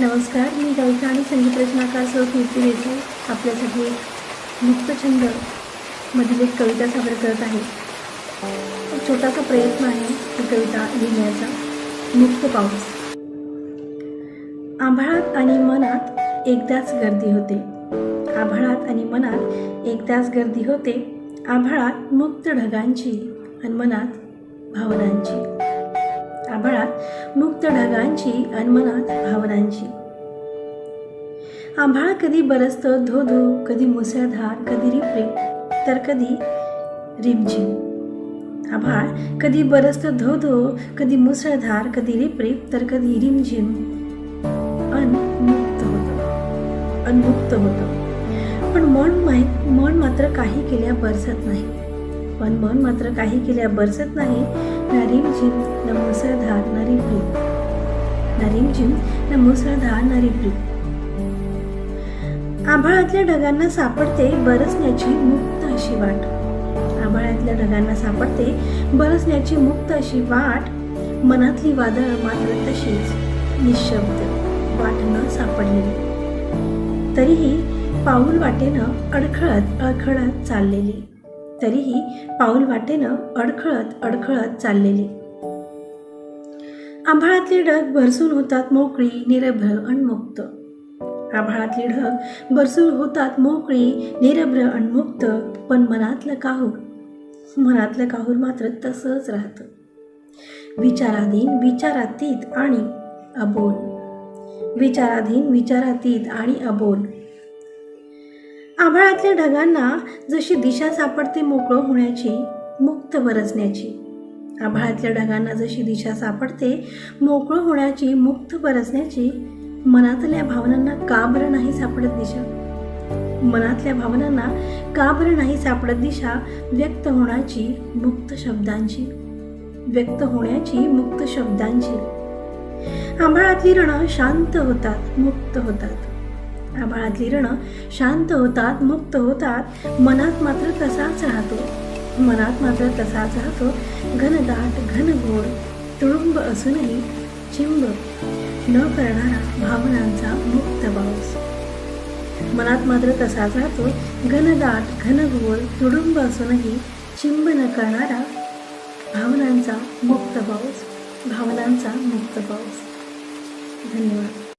नमस्कार मी गायिका आणि संगीत रचनाकार सह कीर्ती देसाई. आपल्यासाठी मुक्तछंद मधील एक कविता सादर करत आहे. छोटासा प्रयत्न आहे ही कविता लिहिण्याचा. मुक्त पाऊस. आभाळात आणि मनात एकदाच गर्दी होते. आभाळात आणि मनात एकदाच गर्दी होते. आभाळात मुक्त ढगांची आणि मनात भावनांची. आभाळात मुक्त ढगांची अनमनात भावनांची. आभाळ कधी बरसतं धो धो कधी मुसळधार कधी रिपरिप तर कधी रिमझिम आभाळ कधी बरसतं धो धो कधी मुसळधार कधी रिपरिप तर कधी रिमझिम. अनमुक्त होतं. अनमुक्त होतं. पण मन माहीत मन मात्र काही केल्या बरसत नाही. पण मन मात्र काही केल्या बरसत नाही. नारीम जिम न मुसळधार ना रिपरिप नारीम जिम न मुसळधार ना रिपरिप आभाळातल्या ढगांना सापडते बरसण्याची मुक्त अशी वाट. आभाळातल्या ढगांना सापडते बरसण्याची मुक्त अशी वाट. मनातली वादळ मात्र तशीच निशब्द. वाट न सापडलेली तरीही पाऊल वाटेनं अडखळत अडखळत चाललेली. तरीही पाऊल वाटेनं अडखळत अडखळत चाललेली. आभाळातले ढग भरसून होतात मोकळी निरभ्र अणमुक्त आभाळातली ढग भरसून होतात मोकळी निरभ्र अणमुक्त पण मनातलं काहूर मनातलं काहूर मात्र तसंच राहतं. विचाराधीन विचारातीत आणि अबोल. विचाराधीन विचारातीत आणि अबोल. आभाळातल्या ढगांना जशी दिशा सापडते मोकळं होण्याची मुक्त बरसण्याची. आभाळातल्या ढगांना जशी दिशा सापडते मोकळं होण्याची मुक्त बरसण्याची मनातल्या भावनांना का बरं नाही सापडत दिशा? मनातल्या भावनांना का बरं नाही सापडत दिशा? व्यक्त होण्याची मुक्त शब्दांची. व्यक्त होण्याची मुक्त शब्दांची. आभाळातली रणं शांत होतात मुक्त होतात. आभाळातली रणं शांत होतात मुक्त होतात. मनात मात्र तसाच राहतो. मनात मात्र तसाच राहतो. घनदाट घनघोड तुडुंब असूनही चिंब न करणारा भावनांचा मुक्त पाऊस मनात मात्र तसाच राहतो. घनदाट घनघोर तुडुंब असूनही चिंब न करणारा भावनांचा मुक्त पाऊस भावनांचा मुक्त पाऊस धन्यवाद.